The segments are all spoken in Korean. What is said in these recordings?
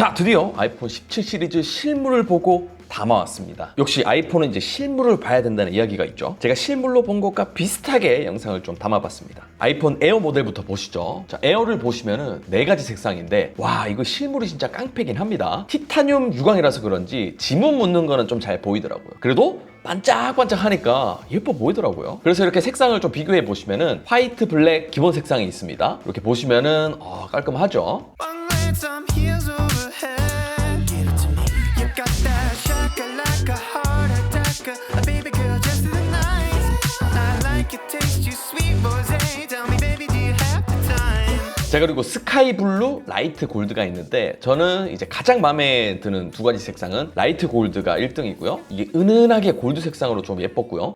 자, 드디어 아이폰 17 시리즈 실물을 보고 담아왔습니다. 역시 아이폰은 이제 실물을 봐야 된다는 이야기가 있죠. 제가 실물로 본 것과 비슷하게 영상을 좀 담아봤습니다. 아이폰 에어 모델부터 보시죠. 자, 에어를 보시면은 네 가지 색상인데, 와, 이거 실물이 진짜 깡패긴 합니다. 티타늄 유광이라서 그런지 지문 묻는 거는 좀 잘 보이더라고요. 그래도 반짝반짝 하니까 예뻐 보이더라고요. 그래서 이렇게 색상을 좀 비교해 보시면은 화이트, 블랙 기본 색상이 있습니다. 이렇게 보시면은 어, 깔끔하죠. 자 그리고 스카이 블루, 라이트 골드가 있는데 저는 이제 가장 마음에 드는 두 가지 색상은 라이트 골드가 1등이고요. 이게 은은하게 골드 색상으로 좀 예뻤고요.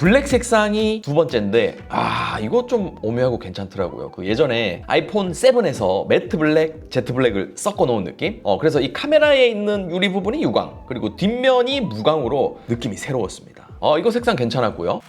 블랙 색상이 두 번째인데 아 이거 좀 오묘하고 괜찮더라고요. 그 예전에 아이폰 7에서 매트 블랙, 제트 블랙을 섞어 놓은 느낌. 어 그래서 이 카메라에 있는 유리 부분이 유광 그리고 뒷면이 무광으로 느낌이 새로웠습니다. 어 이거 색상 괜찮았고요.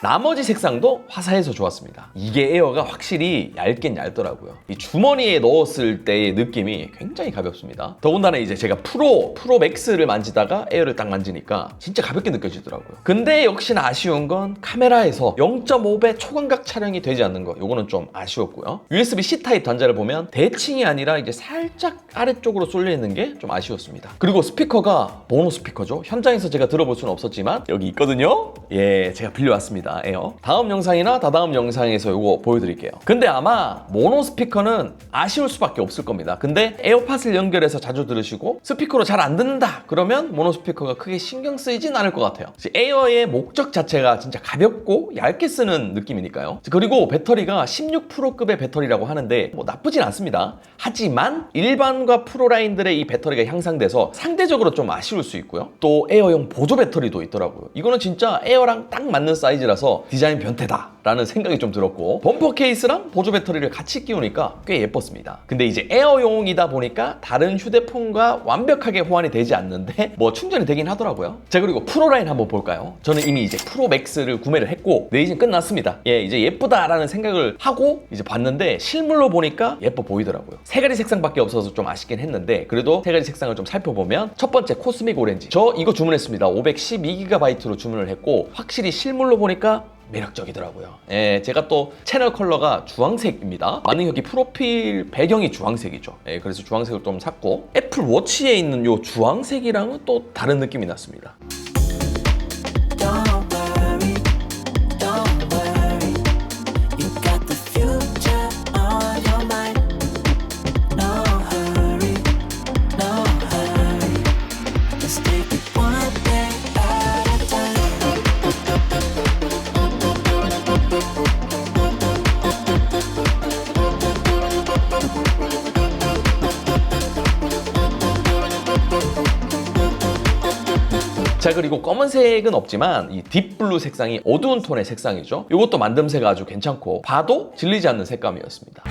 나머지 색상도 화사해서 좋았습니다. 이게 에어가 확실히 얇긴 얇더라고요. 이 주머니에 넣었을 때의 느낌이 굉장히 가볍습니다. 더군다나 이제 제가 프로, 프로 맥스를 만지다가 에어를 딱 만지니까 진짜 가볍게 느껴지더라고요. 근데 역시나 아쉬운 건 카메라에서 0.5배 초광각 촬영이 되지 않는 거. 요거는 좀 아쉬웠고요. USB-C 타입 단자를 보면 대칭이 아니라 이제 살짝 아래쪽으로 쏠려 있는 게 좀 아쉬웠습니다. 그리고 스피커가 모노 스피커죠. 현장에서 제가 들어볼 수는 없었지만 여기 있거든요. 예, 제가 빌려왔습니다. 에어. 다음 영상이나 다다음 영상에서 이거 보여드릴게요. 근데 아마 모노 스피커는 아쉬울 수밖에 없을 겁니다. 근데 에어팟을 연결해서 자주 들으시고 스피커로 잘 안 듣는다. 그러면 모노 스피커가 크게 신경 쓰이진 않을 것 같아요. 에어의 목적 자체가 진짜 가볍고 얇게 쓰는 느낌이니까요. 그리고 배터리가 16%급의 배터리라고 하는데 뭐 나쁘진 않습니다. 하지만 일반과 프로 라인들의 이 배터리가 향상돼서 상대적으로 좀 아쉬울 수 있고요. 또 에어용 보조 배터리도 있더라고요. 이거는 진짜 에어랑 딱 맞는 사이즈라서 디자인 변태다 라는 생각이 좀 들었고 범퍼 케이스랑 보조 배터리를 같이 끼우니까 꽤 예뻤습니다. 근데 이제 에어용이다 보니까 다른 휴대폰과 완벽하게 호환이 되지 않는데 뭐 충전이 되긴 하더라고요. 자 그리고 프로 라인 한번 볼까요? 저는 이미 이제 프로 맥스를 구매를 했고 내이진 끝났습니다. 예 이제 예쁘다라는 생각을 하고 이제 봤는데 실물로 보니까 예뻐 보이더라고요. 세 가지 색상밖에 없어서 좀 아쉽긴 했는데 그래도 세 가지 색상을 좀 살펴보면 첫 번째 코스믹 오렌지 저 이거 주문했습니다. 512GB로 주문을 했고 확실히 실물로 보니까 매력적이더라고요. 예, 제가 또 채널 컬러가 주황색입니다. 만능혁이 프로필 배경이 주황색이죠. 예, 그래서 주황색을 좀 샀고 애플 워치에 있는 요 주황색이랑은 또 다른 느낌이 났습니다. 그리고 검은색은 없지만 이 딥블루 색상이 어두운 톤의 색상이죠. 이것도 만듦새가 아주 괜찮고 봐도 질리지 않는 색감이었습니다.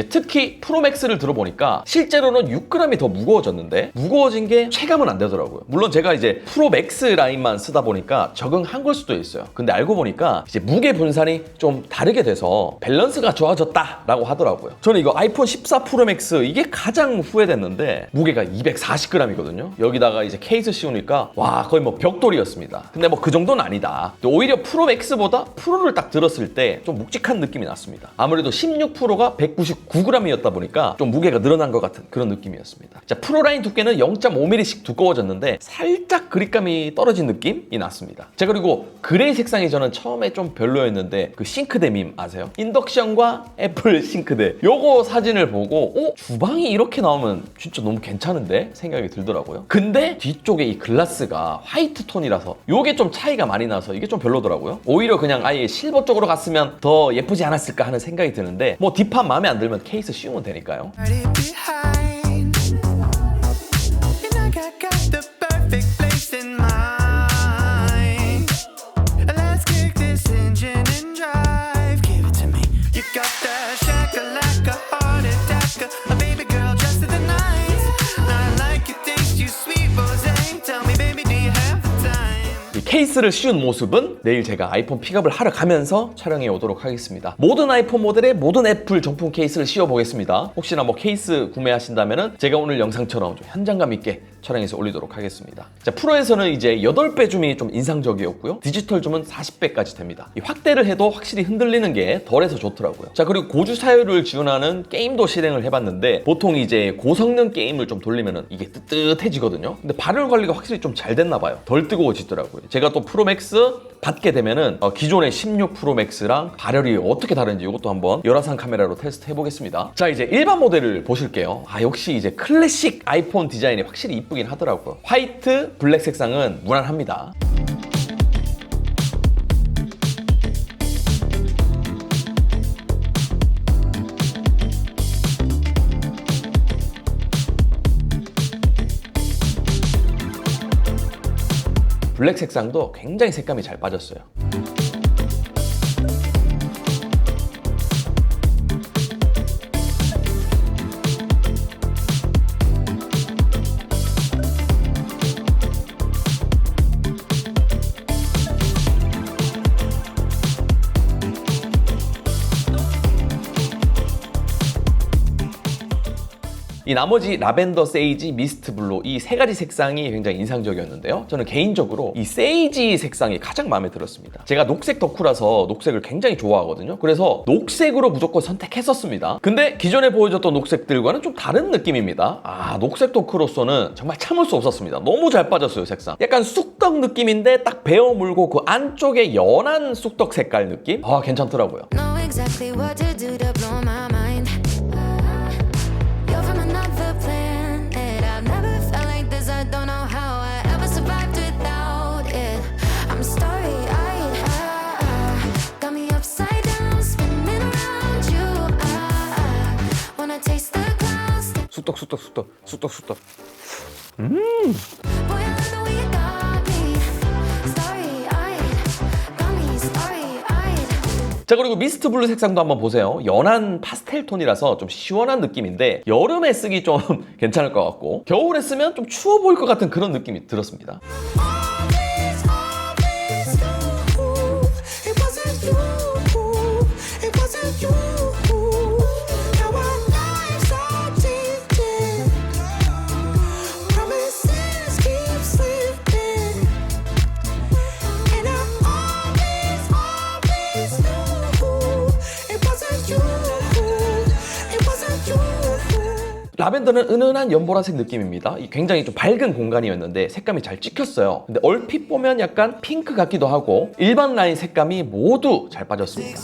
이제 특히 프로맥스를 들어보니까 실제로는 6g이 더 무거워졌는데 무거워진 게 체감은 안 되더라고요. 물론 제가 이제 프로맥스 라인만 쓰다 보니까 적응한 걸 수도 있어요. 근데 알고 보니까 이제 무게 분산이 좀 다르게 돼서 밸런스가 좋아졌다라고 하더라고요. 저는 이거 아이폰 14 프로맥스 이게 가장 후회됐는데 무게가 240g이거든요. 여기다가 이제 케이스 씌우니까 와 거의 뭐 벽돌이었습니다. 근데 뭐 그 정도는 아니다. 오히려 프로맥스보다 프로를 딱 들었을 때 좀 묵직한 느낌이 났습니다. 아무래도 16 프로가 199g이었다 보니까 좀 무게가 늘어난 것 같은 그런 느낌이었습니다. 자 프로라인 두께는 0.5mm씩 두꺼워졌는데 살짝 그립감이 떨어진 느낌이 났습니다. 자 그리고 그레이 색상이 저는 처음에 좀 별로였는데 그 싱크대 밈 아세요? 인덕션과 애플 싱크대 요거 사진을 보고 어? 주방이 이렇게 나오면 진짜 너무 괜찮은데? 생각이 들더라고요. 근데 뒤쪽에 이 글라스가 화이트 톤이라서 요게 좀 차이가 많이 나서 이게 좀 별로더라고요. 오히려 그냥 아예 실버 쪽으로 갔으면 더 예쁘지 않았을까 하는 생각이 드는데 뭐 뒷판 마음에 안 들면 케이스 씌우면 되니까요. Party behind. And I got, got the perfect place 케이스를 씌운 모습은 내일 제가 아이폰 픽업을 하러 가면서 촬영해 오도록 하겠습니다. 모든 아이폰 모델에 모든 애플 정품 케이스를 씌워 보겠습니다. 혹시나 뭐 케이스 구매하신다면은 제가 오늘 영상처럼 좀 현장감 있게 촬영해서 올리도록 하겠습니다. 자, 프로에서는 이제 8배 줌이 좀 인상적이었고요. 디지털 줌은 40배까지 됩니다. 이 확대를 해도 확실히 흔들리는 게 덜해서 좋더라고요. 자, 그리고 고주 사율을 지원하는 게임도 실행을 해봤는데 보통 이제 고성능 게임을 좀 돌리면은 이게 뜨뜻해지거든요. 근데 발열 관리가 확실히 좀 잘 됐나 봐요. 덜 뜨거워지더라고요. 제가 또 프로맥스 받게 되면은 어, 기존의 16 프로맥스랑 발열이 어떻게 다른지 이것도 한번 열화상 카메라로 테스트 해보겠습니다. 자 이제 일반 모델을 보실게요. 아 역시 이제 클래식 아이폰 디자인이 확실히 이쁘긴 하더라고요. 화이트, 블랙 색상은 무난합니다. 블랙 색상도 굉장히 색감이 잘 빠졌어요. 이 나머지 라벤더, 세이지, 미스트 블루 이 세 가지 색상이 굉장히 인상적이었는데요. 저는 개인적으로 이 세이지 색상이 가장 마음에 들었습니다. 제가 녹색 덕후라서 녹색을 굉장히 좋아하거든요. 그래서 녹색으로 무조건 선택했었습니다. 근데 기존에 보여줬던 녹색들과는 좀 다른 느낌입니다. 아, 녹색 덕후로서는 정말 참을 수 없었습니다. 너무 잘 빠졌어요, 색상. 약간 쑥떡 느낌인데 딱 베어 물고 그 안쪽에 연한 쑥떡 색깔 느낌? 아, 괜찮더라고요. Starry eyed. Got me starry eyed. 자 그리고 미스트 블루 색상도 한번 보세요 연한 파스텔 톤이라서 좀 시원한 느낌인데 여름에 쓰기 좀 괜찮을 것 같고 겨울에 쓰면 좀 추워 보일 것 같은 그런 느낌이 들었습니다 라벤더는 은은한 연보라색 느낌입니다 이 굉장히 좀 밝은 공간이었는데 색감이 잘 찍혔어요 근데 얼핏 보면 약간 핑크 같기도 하고 일반 라인 색감이 모두 잘 빠졌습니다.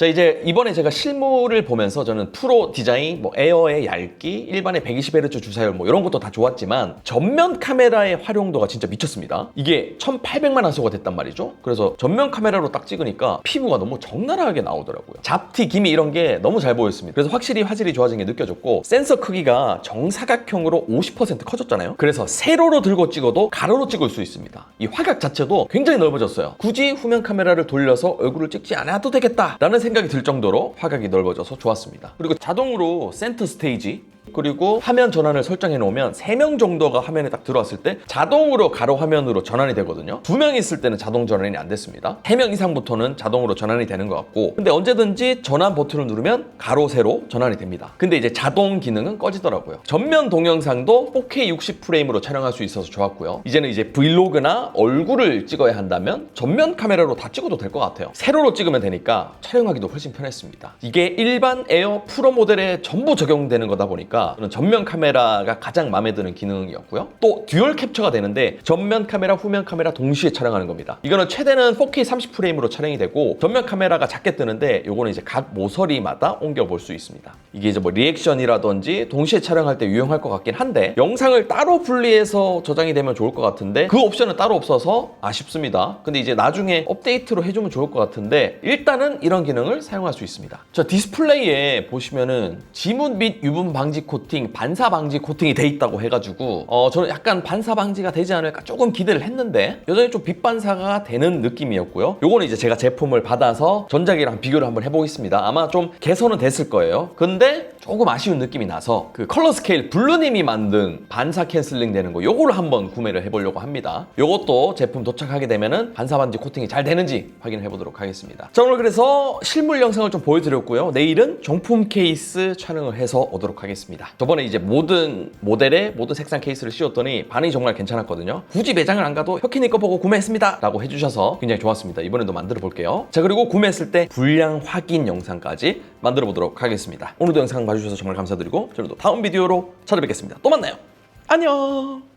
자 이제 이번에 제가 실물을 보면서 저는 프로 디자인, 뭐 에어의 얇기, 일반의 120Hz 주사율 뭐 이런 것도 다 좋았지만 전면 카메라의 활용도가 진짜 미쳤습니다. 이게 1800만 화소가 됐단 말이죠. 그래서 전면 카메라로 딱 찍으니까 피부가 너무 적나라하게 나오더라고요. 잡티, 기미 이런 게 너무 잘 보였습니다. 그래서 확실히 화질이 좋아진 게 느껴졌고 센서 크기가 정사각형으로 50% 커졌잖아요. 그래서 세로로 들고 찍어도 가로로 찍을 수 있습니다. 이 화각 자체도 굉장히 넓어졌어요. 굳이 후면 카메라를 돌려서 얼굴을 찍지 않아도 되겠다라는 생각 이 들 정도로 화각이 넓어져서 좋았습니다. 그리고 자동으로 센터 스테이지 그리고 화면 전환을 설정해 놓으면 3명 정도가 화면에 딱 들어왔을 때 자동으로 가로 화면으로 전환이 되거든요. 2명 있을 때는 자동 전환이 안 됐습니다. 3명 이상부터는 자동으로 전환이 되는 것 같고 근데 언제든지 전환 버튼을 누르면 가로 세로 전환이 됩니다. 근데 이제 자동 기능은 꺼지더라고요. 전면 동영상도 4K 60 프레임으로 촬영할 수 있어서 좋았고요. 이제는 이제 브이로그나 얼굴을 찍어야 한다면 전면 카메라로 다 찍어도 될 것 같아요. 세로로 찍으면 되니까 촬영하기도 훨씬 편했습니다. 이게 일반 에어 프로 모델에 전부 적용되는 거다 보니까 저는 전면 카메라가 가장 마음에 드는 기능이었고요. 또 듀얼 캡처가 되는데 전면 카메라, 후면 카메라 동시에 촬영하는 겁니다. 이거는 최대는 4K 30 프레임으로 촬영이 되고 전면 카메라가 작게 뜨는데 요거는 이제 각 모서리마다 옮겨 볼 수 있습니다. 이게 이제 뭐 리액션이라든지 동시에 촬영할 때 유용할 것 같긴 한데 영상을 따로 분리해서 저장이 되면 좋을 것 같은데 그 옵션은 따로 없어서 아쉽습니다. 근데 이제 나중에 업데이트로 해주면 좋을 것 같은데 일단은 이런 기능을 사용할 수 있습니다. 자 디스플레이에 보시면은 지문 및 유분 방지 코팅, 반사 방지 코팅이 돼 있다고 해가지고 어 저는 약간 반사 방지가 되지 않을까 조금 기대를 했는데 여전히 좀 빛반사가 되는 느낌이었고요. 요거는 이제 제가 제품을 받아서 전작이랑 비교를 한번 해보겠습니다. 아마 좀 개선은 됐을 거예요. 근데 조금 아쉬운 느낌이 나서 그 컬러 스케일 블루님이 만든 반사 캔슬링 되는 거 요거를 한번 구매를 해보려고 합니다. 요것도 제품 도착하게 되면은 반사 방지 코팅이 잘 되는지 확인해 보도록 하겠습니다. 자 오늘 그래서 실물 영상을 좀 보여드렸고요. 내일은 정품 케이스 촬영을 해서 오도록 하겠습니다. 저번에 이제 모든 모델의 모든 색상 케이스를 씌웠더니 반응이 정말 괜찮았거든요. 굳이 매장을 안 가도 혁키님 거 보고 구매했습니다. 라고 해주셔서 굉장히 좋았습니다. 이번에도 만들어 볼게요. 자 그리고 구매했을 때 불량 확인 영상까지 만들어 보도록 하겠습니다. 오늘도 영상 봐주셔서 정말 감사드리고 저는 또 다음 비디오로 찾아뵙겠습니다. 또 만나요. 안녕.